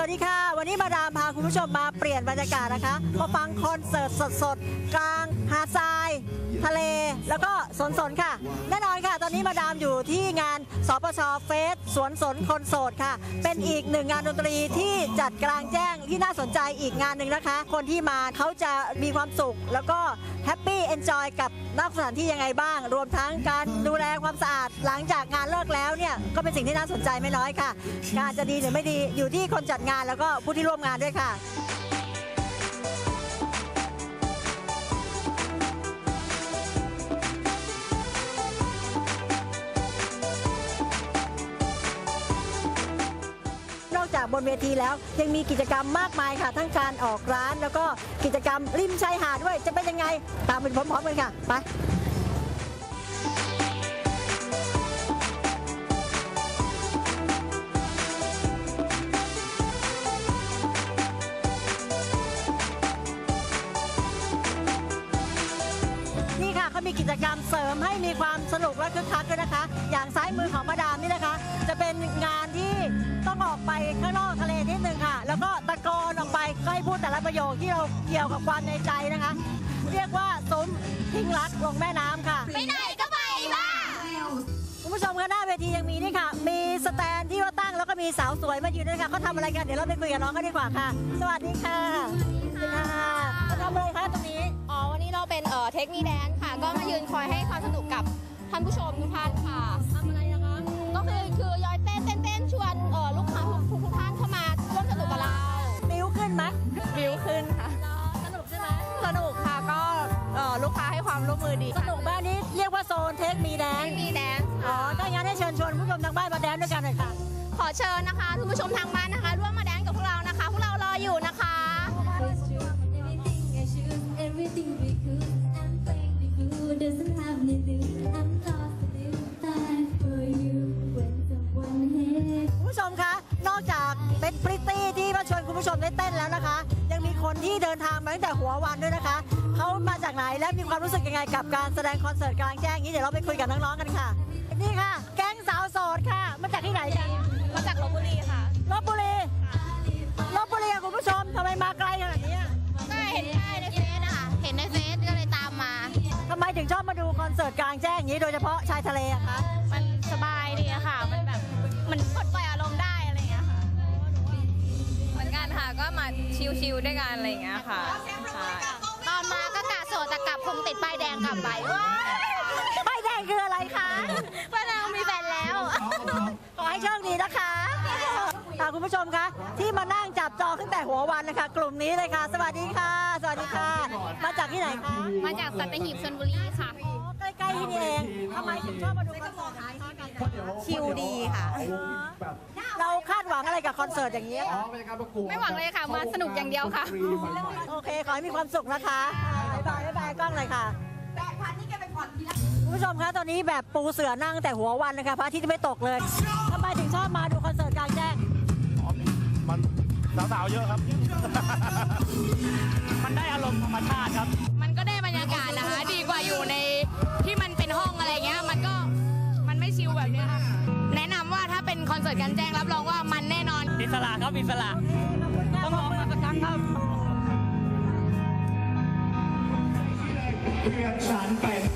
สวัสดีค่ะ วันนี้มาดามพาคุณผู้ชมมาเปลี่ยนบรรยากาศนะคะมาฟังคอนเสิร์ตสดๆ กลางหาดทราย ทะเล แล้วก็สนสนค่ะ แน่นอนค่ะ ตอนนี้มาดามอยู่ที่งานสปชเฟส วนสนคนโสดค่ะ เป็นอีกหนึ่งงานดนตรีที่จัดกลางแจ้งที่น่าสนใจอีกงานหนึ่งนะคะ คนที่มาเขาจะมีความสุข แล้วก็แฮปปี้เอนจอยกับนอกสถานที่ยังไงบ้าง รวมทั้งการดูแลความสะอาดหลังจากงานเลิกแล้วเนี่ยก็เป็นสิ่งที่น่าสนใจไม่น้อยค่ะงานจะดีหรือไม่ดีอยู่ที่คนจัดงานแล้วก็ผู้ที่ร่วมงานด้วยค่ะ อกจากบนเวทีแล้ว ยังมีกิจกรรมมากมายค่ะ ทั้งการออกร้าน แล้วก็กิจกรรมริมชายหาดด้วย จะเป็นยังไง ตามไปพร้อมๆกันค่ะ ไปนี่ค่ะเขามีกิจกรรมเสริมให้มีความสนุกและคึกคักด้วยนะคะ อย่างซ้ายมือของมาด งานที่ต้องออกไปข้างนอกทะเลนิดนึงค่ะ แล้วก็ตะโกนออกไปก็ให้พูดแต่ละประโยคที่เราเกี่ยวกับความในใจนะคะ เรียกว่าซุ้มทิ้งรักลงแม่น้ำค่ะ ไปไหนก็ไปล่ะคุณผู้ชมคะหน้าเวทียังมีนี่ค่ะ มีสแตนที่ว่าตั้งแล้วก็มีสาวสวยมายืนด้วยค่ะเขาทำอะไรกันเดี๋ยวเราไปคุยกับน้องกันดีกว่าค่ะ สวัสดีค่ะสวัสดีค่ะเขาทำอะไรคะตรงนี้อ๋อวันนี้เราเป็นเอ่อเทคนิคแดนค่ะ ก็มายืนคอยให้ความสนุกกับท่านผู้ชมทุกท่านค่ะทำอะไร มร่วมมือดีสนุกบ้านนี้เรียกว่าโซนเทคมีแดนเทคนิคแดนอ๋อค่ะถ้าอย่างนั้นให้เชิญชวนผู้ชมทางบ้านมาแดนด้วยกันหน่อยค่ะ ขอเชิญนะคะทุกผู้ชมทางบ้านนะคะ ร่วมมาแดนกับพวกเรานะคะ พวกเรารออยู่นะคะ It's true. Everything I choose, everything we could. I'm playing the fool, doesn't have to do. I'm lost a little time for you. When someone hits. คุณผู้ชมคะ นอกจากเป็นพริตตี้ที่มาชวนคุณผู้ชมได้เต้นแล้วนะคะ ยังมีคนที่เดินทางมาตั้งแต่หัววันด้วยนะคะเขา มาจากไหน และมีความรู้สึกยังไงกับการแสดงคอนเสิร์ตกลางแจ้งอย่างนี้เดี๋ยวเราไปคุยกับน้องๆกันค่ะ นี่ค่ะ แก๊งสาวโสดค่ะ มาจากที่ไหนกันมาจากลบบุรีค่ะลบบุรีลบบุรีอะคุณผู้ชมทำไมมาไกลขนาดนี้อะก็เห็นป้ายในเฟซนะคะเห็นในเฟซก็เลยตามมา ทำไมถึงชอบมาดูคอนเสิร์ตกลางแจ้งอย่างนี้โดยเฉพาะชายทะเลอะคะมันสบายดีอะค่ะ มันแบบมันปลดปล่อยอารมณ์ได้อะไรอย่างเงี้ยค่ะ เหมือนกันค่ะก็มาชิลๆด้วยกันอะไรอย่างเงี้ยค่ะใช่ตอนมาก็กะ โสดแต่กลับคงติดป้ายแดงกลับไปป้ายแดงคืออะไรคะป้ายแดงมีแฟนแล้ว ขอให้โชคดีนะคะค่ะคุณผู้ชมคะที่มานั่งจับจองตั้งแต่หัววันนะคะ กลุ่มนี้เลยค่ะ สวัสดีค่ะ สวัสดีค่ะ มาจากที่ไหนคะมาจากสัตหีบชลบุรีค่ะอ๋อใกล้ๆที่นี่เองทำไมถึงชอบมาดูคอนเสิร์ตแบบนี้คะกันชิลดีค่ะ เราคาดหวังอะไรกับคอนเสิร์ตอย่างนี้ไม่หวังเลยค่ะมาสนุกอย่างเดียวค่ะโอเคขอให้มีความสุขนะคะบ๊ายบายบ๊ายบายกล้องเลยค่ะคุณผู้ชมคะตอนนี้แบบปูเสือนั่งแต่หัววันนะคะพระอาทิตย์จะไม่ตกเลยทำไมถึงชอบมาดูคอนเสิร์ตกลางแจ้งมันสาวๆเยอะครับ มันได้อารมณ์ธรรมชาติครับ มันก็ได้บรรยากาศนะคะ ดีกว่าอยู่ในที่มันเป็นห้องอะไรเงี้ย มันก็มันไม่ชิลแบบเนี้ยค่ะแนะนำว่าถ้าเป็นคอนเสิร์ตกลารแจ้งรับรองว่ามันแน่นอน อิสระครับอิสระ เพื่อนฉันเป็น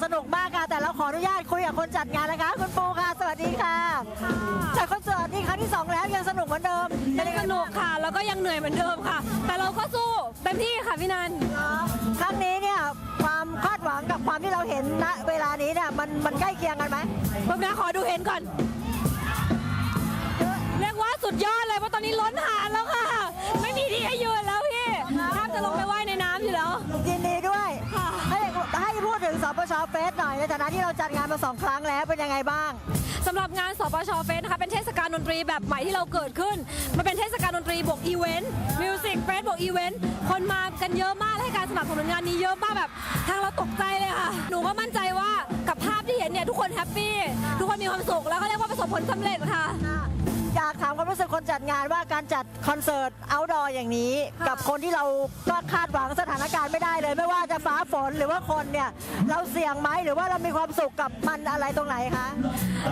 สิร์ตสนุกมากค่ะ แต่เราขออนุญาตคุยกับคนจัดงานนะคะคุณปูค่ะ สวัสดีค่ะจากคอนเสิร์ตนี่ครั้งที่สองแล้วยังสนุกเหมือนเดิมเป็นยังไงสนุกค่ะ แล้วก็ยังเหนื่อยเหมือนเดิมค่ะ แต่เราก็สู้เต็มที่ค่ะพี่นัน ครั้งนี้เนี่ยความคาดหวังกับความที่เราเห็นณเวลานี้เนี่ยมันมันใกล้เคียงกันไหมแป๊บนะขอดูเห็นก่อน เรียกว่าสุดยอดเลยเพราะตอนนี้ล้นหาดแล้วค่ะ ไม่มีที่ให้ยืน ปชเฟสหน่อยในฐานะที่เราจัดงานมาสองครั้งแล้วเป็นยังไงบ้างสำหรับงานสปชเฟสนะคะเป็นเทศกาลดนตรีแบบใหม่ที่เราเกิดขึ้น มันเป็นเทศกาลดนตรีบวกอีเวนต์มิวสิกเฟสบวกอีเวนต์คนมากันเยอะมากและให้การสนับสนุนงานนี้เยอะมากแบบ ทางเราตกใจเลยค่ะ หนูก็มั่นใจว่ากับภาพที่เห็นเนี่ยทุกคนแฮปปี้ทุกคนมีความสุขแล้วก็เรียกว่าประสบผลสำเร็จค่ะ อยากถามความรู้สึกคนจัดงานว่าการจัดคอนเสิร์ตเอาดอร์อย่างนี้ กับคนที่เราก็คาดหวังสถานการณ์ไม่ได้เลย ไม่ว่าจะฟ้าฝนหรือว่าคนเนี่ย เราเสี่ยงไหมหรือว่าเรามีความสุขกับมันอะไรตรงไหนคะ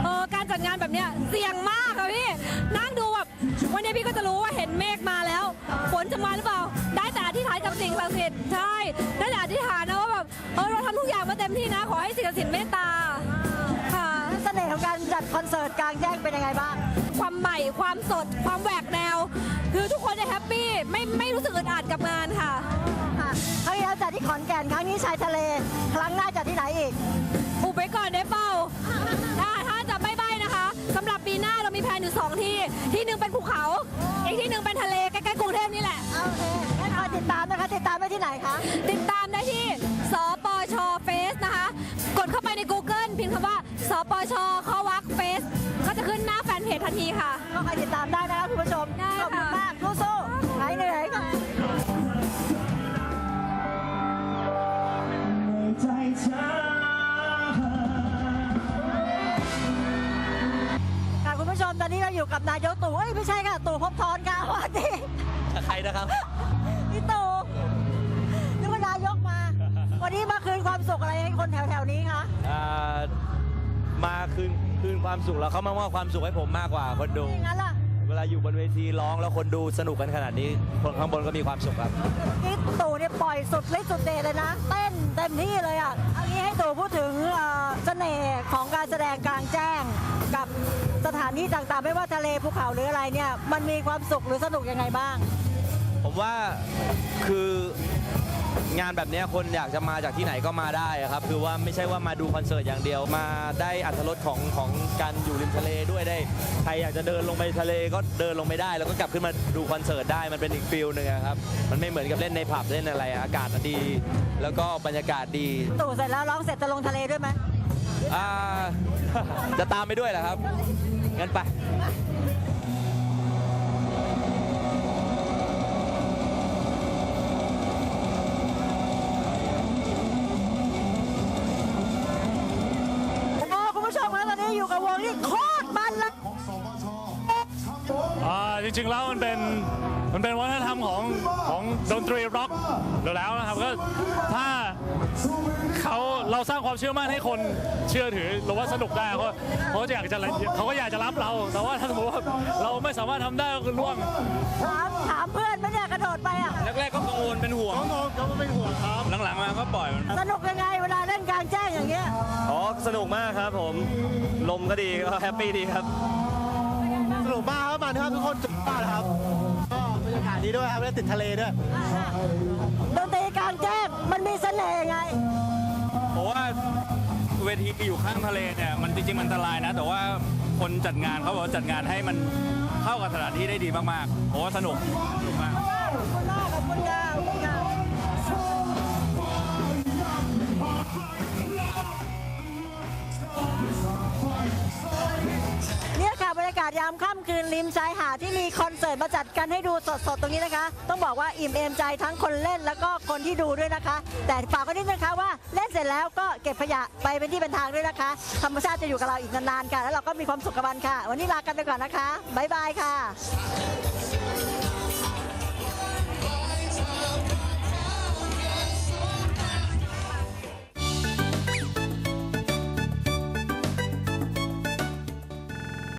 เออการจัดงานแบบเนี้ยเสี่ยงมากค่ะพี่นั่งดูแบบวันนี้พี่ก็จะรู้ว่าเห็นเมฆมาแล้วฝนจะมาหรือเปล่า ได้แต่อธิษฐานกับสิ่งศักดิ์สิทธิ์ใช่ได้แต่อธิษฐานนะว่าแบบเออเราทำทุกอย่างมาเต็มที่นะ ขอให้สิ่งศักดิ์สิทธิ์เมตตาค่ะเสน่ห์ของการจัดคอนเสิร์ตกลางแจ้งเป็นยังไงบ้าง ความใหม่ ความสด ความแหวกแนว คือทุกคนจะแฮปปี้ไม่ไม่รู้สึกอึดอัดกับงานค่ะ ค่ะครั้งที่แล้วจัดที่ขอนแก่นครั้งนี้ชายทะเล ครั้งหน้าจัดที่ไหนอีก อุบไว้ก่อนได้เปล่าถ้าถ้าจะไม่ใบนะคะสำหรับปีหน้าเรามีแผนอยู่สองที่ ที่หนึ่งเป็นภูเขา อีกที่หนึ่งเป็นทะเลใกล้ๆกรุงเทพนี่แหละ โอเคงั้นคอยติดตามนะคะ ติดตามได้ที่ไหนคะ ติดตามได้ที่สปชเฟสนะคะ กดเข้าไปใน Google พิมพ์คำว่าสปชข้อวักเฟสก็จะขึ้นหน้าแฟนเพจ ทันทีค่ะ ก็คอยติดตามได้นะคะคุณผู้ชม ได้ขอบคุณค่ะ มากสู้ๆหายเหนื่อยค่ะ ใจเธอ ค่ะคุณผู้ชมตอนนี้เราอยู่กับนายกตู่เอ้ยไม่ใช่ค่ะ ตู่ภพบทรค่ะสวัสดีใครนะครับ พี่ตู่นึกว่านายกมา วันนี้มาคืนความสุขอะไรให้คนแถวๆนี้คะ อ่ามาคืน คืนความสุขแล้วเขามามอบความสุขให้ผมมากกว่าคนดูไม่งั้นล่ะเวลาอยู่บนเวทีร้องแล้วคนดูสนุกกันขนาดนี้ คนข้างบนก็มีความสุขครับนี่ตู่เนี่ยปล่อยสุดฤทธิ์สุดเดชเลยนะ เต้นเต็มที่เลยอะเอางี้ให้ตู่พูดถึงเอ่อเสน่ห์ของการแสดงกลางแจ้ง กับสถานที่ต่างๆ ไม่ว่าทะเลภูเขาหรืออะไรเนี่ย มันมีความสุขหรือสนุกยังไงบ้าง ผมว่าคือ งานแบบเนี้ยคนอยากจะมาจากที่ไหนก็มาได้อะครับคือว่าไม่ใช่ว่ามาดูคอนเสิร์ตอย่างเดียวมาได้อัตรสของของการอยู่ริมทะเลด้วยได้ใครอยากจะเดินลงไปทะเลก็เดินลงไปได้ แล้วก็กลับขึ้นมาดูคอนเสิร์ตได้มันเป็นอีกฟิลหนึ่งอะครับมันไม่เหมือนกับเล่นในผับเล่นอะไรอะอากาศดี แล้วก็บรรยากาศดีตู่เสร็จแล้วร้องเสร็จจะลงทะเลด้วยไหมอ่าจะตามไปด้วยเหรอครับงั้นไป ผู้ชมคะตอนนี้อยู่กับวงที่โคตรมันเลย อ่าจริงๆแล้วมันเป็น มันเป็นวัฒนธรรมของของดนตรีร็อกอยู่แล้วนะครับก็ถ้าเขาเราสร้างความเชื่อมั่นให้คนเชื่อถือหรือว่าสนุกได้เขาเขาจะอยากจะเขาก็อยากจะรับเรา แต่ว่าถ้าสมมติว่าเราไม่สามารถทำได้ก็คือล่วงถามถามเพื่อนไม่เนี่ยกระโดดไปอะแรกๆก็กังวลเป็นห่วงก็ไม่ห่วงครับหลังๆมาก็ปล่อยมันสนุกยังไงเวลาเล่นกลางแจ้งอย่างเงี้ยอ๋อสนุกมากครับผมลมก็ดีก็แฮปปี้ดีครับสนุกมากครับมันครับทุกคนจุดมากนะครับก็บ รรยากาศดีด้วยครับแล้วติดทะเลด้วยดนตรีกลางแจ้งมันมีเสน่ห์ยังไงเพราะว่าเวทีอยู่ข้างทะเลเนี่ยมันจริงๆมันอันตรายนะ แต่ว่าคนจัดงานเขาบอกว่าจัดงานให้มันเข้ากับสถานที่ได้ดีมากๆเพราะว่าสนุกสนุกมาก ขอบคุณมากขอบคุณค่ะขอบคุณค่ะามค่ำคืนริมชายหาดที่มีคอนเสิร์ตมาจัดกันให้ดูสดๆ ตรงนี้นะคะ ต้องบอกว่าอิ่มเอมใจทั้งคนเล่นแล้วก็คนที่ดูด้วยนะคะ แต่ฝากไว้นิดนึงค่ะว่าเล่นเสร็จแล้วก็เก็บขยะไปเป็นที่เป็นทางด้วยนะคะ ธรรมชาติจะอยู่กับเราอีกนานๆค่ะแล้วเราก็มีความสุขกับมันค่ะ วันนี้ลากันไปก่อนนะคะบ๊ายบายค่ะ